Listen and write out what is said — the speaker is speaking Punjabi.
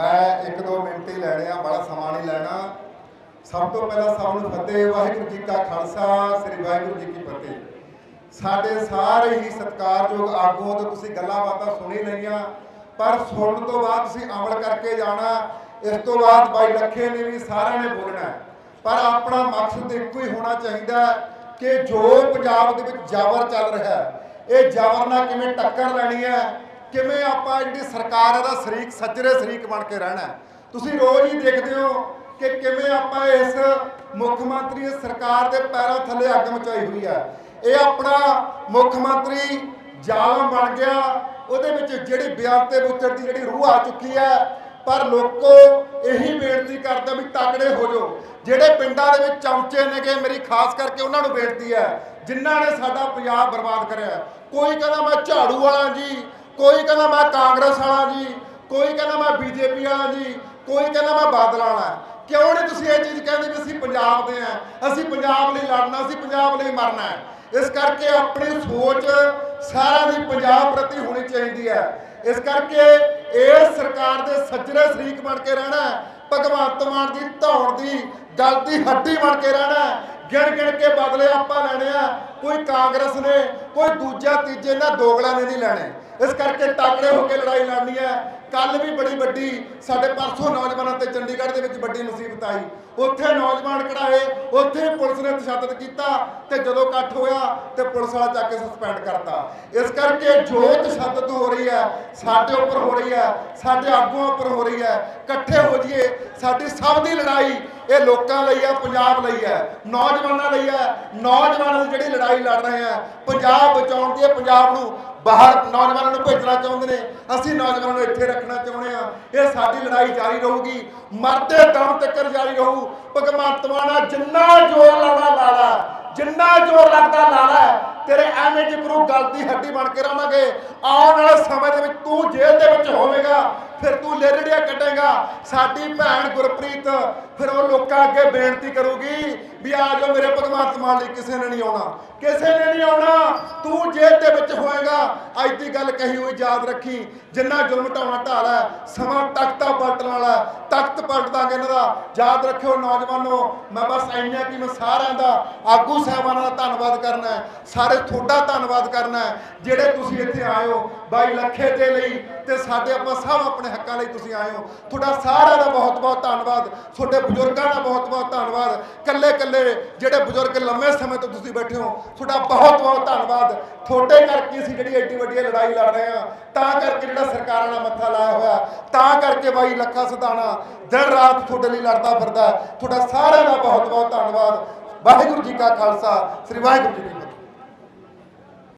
ਮੈਂ ਇੱਕ ਦੋ ਮਿੰਟ ਹੀ ਲੈਣੇ ਆ, ਬੜਾ ਸਮਾਂ ਨਹੀਂ ਲੈਣਾ। ਸਭ ਤੋਂ ਪਹਿਲਾਂ ਸਭ ਨੂੰ ਫਤਿਹ, ਵਾਹਿਗੁਰੂ ਜੀ ਕਾ ਖਾਲਸਾ, ਸ੍ਰੀ ਵਾਹਿਗੁਰੂ ਜੀ ਕੀ ਫਤਿਹ। ਸਾਡੇ ਸਾਰੇ ਹੀ ਸਤਿਕਾਰਯੋਗ ਆਗੂਆਂ ਤੋਂ ਤੁਸੀਂ ਗੱਲਾਂ ਬਾਤਾਂ ਸੁਣੀ ਲਈਆਂ, ਪਰ ਸੁਣਨ ਤੋਂ ਬਾਅਦ ਤੁਸੀਂ ਅਮਲ ਕਰਕੇ ਜਾਣਾ, ਇਸ ਤੋਂ ਬਾਅਦ ਬਾਈ ਲੱਖੇ ਨੇ ਵੀ ਸਾਰਿਆਂ ਨੇ ਬੋਲਣਾ ਪਰ ਆਪਣਾ ਮਕਸਦ ਇੱਕੋ ਹੀ ਹੋਣਾ ਚਾਹੀਦਾ ਕਿ ਜੋ ਪੰਜਾਬ ਦੇ ਵਿੱਚ ਜ਼ਬਰ ਚੱਲ ਰਿਹਾ ਹੈ, ਇਹ ਜ਼ਬਰ ਨਾਲ ਕਿਵੇਂ ਟੱਕਰ ਲੈਣੀ ਹੈ ਕਿਵੇਂ ਆਪਾਂ ਜਿਹੜੀ ਸਰਕਾਰ ਹੈ ਦਾ ਸ਼ਰੀਕ, ਸੱਜਰੇ ਸ਼ਰੀਕ ਬਣ ਕੇ ਰਹਿਣਾ ਤੁਸੀਂ ਰੋਜ਼ ਹੀ ਦੇਖਦੇ ਹੋ ਕਿ ਕਿਵੇਂ ਆਪਾਂ ਇਸ ਮੁੱਖ ਮੰਤਰੀ ਸਰਕਾਰ ਦੇ ਪੈਰਾਂ ਥੱਲੇ ਅੱਗ ਮਚਾਈ ਹੋਈ ਹੈ। ਇਹ ਆਪਣਾ ਮੁੱਖ ਮੰਤਰੀ ਜ਼ਾਲਮ ਬਣ ਗਿਆ। ਉਹਦੇ ਵਿੱਚ ਜਿਹੜੀ ਬਿਆਨ ਤੇ ਬੁੱਚੜ ਦੀ ਜਿਹੜੀ ਰੂਹ ਆ ਚੁੱਕੀ ਹੈ, ਪਰ ਲੋਕੋ ਇਹੀ ਬੇਨਤੀ ਕਰਦਾ ਵੀ ਤਕੜੇ ਹੋ ਜਾਓ। ਜਿਹੜੇ ਪਿੰਡਾਂ ਦੇ ਵਿੱਚ ਚਮਚੇ ਨੇਗੇ, ਮੇਰੀ ਖਾਸ ਕਰਕੇ ਉਹਨਾਂ ਨੂੰ ਬੇਨਤੀ ਹੈ, ਜਿਨ੍ਹਾਂ ਨੇ ਸਾਡਾ ਪੰਜਾਬ ਬਰਬਾਦ ਕਰਿਆ ਕੋਈ ਕਹਿੰਦਾ ਮੈਂ ਝਾੜੂ ਵਾਲਾ ਜੀ ਕੋਈ ਕਹਿੰਦਾ ਮੈਂ ਕਾਂਗਰਸ ਵਾਲਾ ਜੀ, ਕੋਈ ਕਹਿੰਦਾ ਮੈਂ ਬੀਜੇਪੀ ਵਾਲਾ ਜੀ, ਕੋਈ ਕਹਿੰਦਾ ਮੈਂ ਬਾਦਲ ਵਾਲਾ। ਕਿਉਂ ਨਹੀਂ ਤੁਸੀਂ ਇਹ ਚੀਜ਼ ਕਹਿੰਦੇ ਵੀ ਅਸੀਂ ਪੰਜਾਬ ਦੇ ਆ? ਅਸੀਂ ਪੰਜਾਬ ਲਈ ਲੜਨਾ, ਅਸੀਂ ਪੰਜਾਬ ਲਈ ਮਰਨਾ ਹੈ। ਇਸ ਕਰਕੇ ਆਪਣੀ ਸੋਚ ਸਾਰਿਆਂ ਦੀ ਪੰਜਾਬ ਪ੍ਰਤੀ ਹੋਣੀ ਚਾਹੀਦੀ ਹੈ। ਇਸ ਕਰਕੇ ਇਹ ਸਰਕਾਰ ਦੇ ਸੱਜਰੇ ਸ਼ਰੀਕ ਬਣ ਕੇ ਰਹਿਣਾ ਭਗਵੰਤ ਮਾਨ ਦੀ ਧੌਣ ਦੀ ਗੱਲ ਦੀ ਹੱਡੀ ਬਣ ਕੇ ਰਹਿਣਾ ਗਿਣ ਗਿਣ ਕੇ ਬਦਲੇ ਆਪਾਂ ਲੈਣੇ ਆ। ਕੋਈ ਕਾਂਗਰਸ ਨੇ, ਕੋਈ ਦੂਜਾ, ਤੀਜੇ ਨਾਲ ਦੋਗਲਾ ਨੇ ਨਹੀਂ ਲੈਣੇ। ਇਸ ਕਰਕੇ ਤਾਕੜੇ ਹੋ ਕੇ ਲੜਾਈ ਲੜਨੀ ਹੈ। ਕੱਲ ਵੀ ਬੜੀ ਵੱਡੀ ਸਾਡੇ ਪਰਸੋਂ ਨੌਜਵਾਨਾਂ ਤੇ ਚੰਡੀਗੜ੍ਹ ਦੇ ਵਿੱਚ ਵੱਡੀ ਮੁਸੀਬਤ ਆਈ। ਉੱਥੇ ਨੌਜਵਾਨ ਕਢਾਏ ਉੱਥੇ ਪੁਲਿਸ ਨੇ ਤਸ਼ੱਦਦ ਕੀਤਾ ਤੇ ਜਦੋਂ ਇਕੱਠ ਹੋਇਆ ਤੇ ਪੁਲਿਸ ਵਾਲਾ ਚੱਕ ਕੇ ਸਸਪੈਂਡ ਕਰਤਾ। ਇਸ ਕਰਕੇ ਜੋ ਤਸ਼ੱਦਦ ਹੋ ਰਹੀ ਹੈ, ਸਾਡੇ ਉੱਪਰ ਹੋ ਰਹੀ ਹੈ, ਸਾਡੇ ਆਗੂਆਂ ਉੱਪਰ ਹੋ ਰਹੀ ਹੈ, ਇਕੱਠੇ ਹੋ ਜਾਈਏ, ਸਾਡੀ ਸਭ ਦੀ ਲੜਾਈ ਇਹ ਲੋਕਾਂ ਲਈ ਹੈ, ਪੰਜਾਬ ਲਈ ਹੈ। ਨੌਜਵਾਨਾਂ ਲਈ ਹੈ, ਨੌਜਵਾਨਾਂ ਦੀ ਜਿਹੜੀ ਲੜਾਈ ਲੜ ਰਹੇ ਆ ਪੰਜਾਬ ਬਚਾਉਣ ਦੀ ਹੈ, ਪੰਜਾਬ ਨੂੰ ਬਾਹਰ ਨੌਜਵਾਨਾਂ ਨੂੰ ਭੇਜਣਾ ਚਾਹੁੰਦੇ ਨੇ, ਅਸੀਂ ਨੌਜਵਾਨਾਂ ਨੂੰ ਇੱਥੇ ਰੱਖਣਾ ਚਾਹੁੰਦੇ ਆ ਇਹ ਸਾਡੀ ਲੜਾਈ ਜਾਰੀ ਰਹੂਗੀ, ਮਰਦੇ ਦਮ ਤੱਕ ਜਾਰੀ ਰਹੂ। ਭਗਵੰਤ ਮਾਨਾ ਜਿੰਨਾ ਜ਼ੋਰ ਲਾਣਾ ਲਾਲਾ, ਜਿੰਨਾ ਜ਼ੋਰ ਲੱਗਦਾ ਲਾਲਾ ਤੇਰੇ ਐਵੇਂ ਜਿਕਰੂ ਗਲਤੀ ਹੱਡੀ ਬਣ ਕੇ ਰਹਾਂਗੇ ਆਉਣ ਵਾਲੇ ਸਮੇਂ ਦੇ ਵਿੱਚ ਤੂੰ ਜੇਲ੍ਹ ਦੇ ਵਿੱਚ ਹੋਵੇਂਗਾ, ਫਿਰ ਤੂੰ ਲੇਰੜੀਆਂ ਕੱਢੇਗਾ। ਸਾਡੀ ਭੈਣ ਗੁਰਪ੍ਰੀਤ, ਫਿਰ ਉਹ ਲੋਕਾਂ ਅੱਗੇ ਬੇਨਤੀ ਕਰੂਗੀ ਵੀ ਆ ਜਾਓ ਮੇਰੇ ਭਗਵੰਤ ਮਾਨ ਲਈ, ਕਿਸੇ ਨੇ ਨਹੀਂ ਆਉਣਾ। ਕਿਸੇ ਨੇ ਨਹੀਂ ਆਉਣਾ। ਤੂੰ ਜੇਲ੍ਹ ਦੇ ਵਿੱਚ ਹੋਏਗਾ। ਅੱਜ ਦੀ ਗੱਲ ਕਹੀ ਹੋਈ, ਯਾਦ ਰੱਖੀ, ਜਿੰਨਾ ਜ਼ੁਲਮ ਢਾਉਣਾ ਢਾਲਾ ਸਮਾਂ ਤਖਤਾ ਪਲਟਣ ਵਾਲਾ ਤਖਤ ਪਲਟ ਇਹਨਾਂ ਦਾ। ਯਾਦ ਰੱਖਿਓ ਨੌਜਵਾਨੋ, ਮੈਂ ਬਸ ਇੰਨਾ ਕਿ ਮੈਂ ਸਾਰਿਆਂ ਦਾ ਆਗੂ ਸਾਹਿਬਾਨਾਂ ਦਾ ਧੰਨਵਾਦ ਕਰਨਾ ਸਾਰੇ ਤੁਹਾਡਾ ਧੰਨਵਾਦ ਕਰਨਾ ਜਿਹੜੇ ਤੁਸੀਂ ਇੱਥੇ ਆਏ ਹੋ। ਬਾਈ ਲੱਖੇ ਦੇ ਲਈ ਤੇ ਸਾਡੇ ਆਪਾਂ ਸਭ ਆਪਣੇ ਹੱਕਾਂ ਲਈ ਤੁਸੀਂ ਆਏ ਹੋ। ਤੁਹਾਡਾ ਸਾਰਿਆਂ ਦਾ ਬਹੁਤ ਬਹੁਤ ਧੰਨਵਾਦ। ਤੁਹਾਡੇ ਬਜ਼ੁਰਗਾਂ ਦਾ ਬਹੁਤ ਬਹੁਤ ਧੰਨਵਾਦ। ਕੱਲੇ ਕੱਲੇ ਜਿਹੜੇ ਬਜ਼ੁਰਗ ਲੰਮੇ ਸਮੇਂ ਤੋਂ ਤੁਸੀਂ ਬੈਠੇ ਹੋ, ਤੁਹਾਡਾ ਬਹੁਤ ਬਹੁਤ ਧੰਨਵਾਦ। ਤੁਹਾਡੇ ਕਰਕੇ ਅਸੀਂ ਜਿਹੜੀ ਐਡੀ ਵੱਡੀ ਲੜਾਈ ਲੜ ਰਹੇ ਹਾਂ, ਤਾਂ ਕਰਕੇ ਜਿਹੜਾ ਸਰਕਾਰਾਂ ਨਾਲ ਮੱਥਾ ਲਾਇਆ ਹੋਇਆ, ਤਾਂ ਕਰਕੇ ਬਾਈ ਲੱਖਾ ਸਦਾਣਾ ਦਿਨ ਰਾਤ ਤੁਹਾਡੇ ਲਈ ਲੜਦਾ ਫਿਰਦਾ ਤੁਹਾਡਾ ਸਾਰਿਆਂ ਦਾ ਬਹੁਤ ਬਹੁਤ ਧੰਨਵਾਦ। ਵਾਹਿਗੁਰੂ ਜੀ ਕਾ ਖਾਲਸਾ, ਸ੍ਰੀ ਵਾਹਿਗੁਰੂ ਜੀ ਕੀ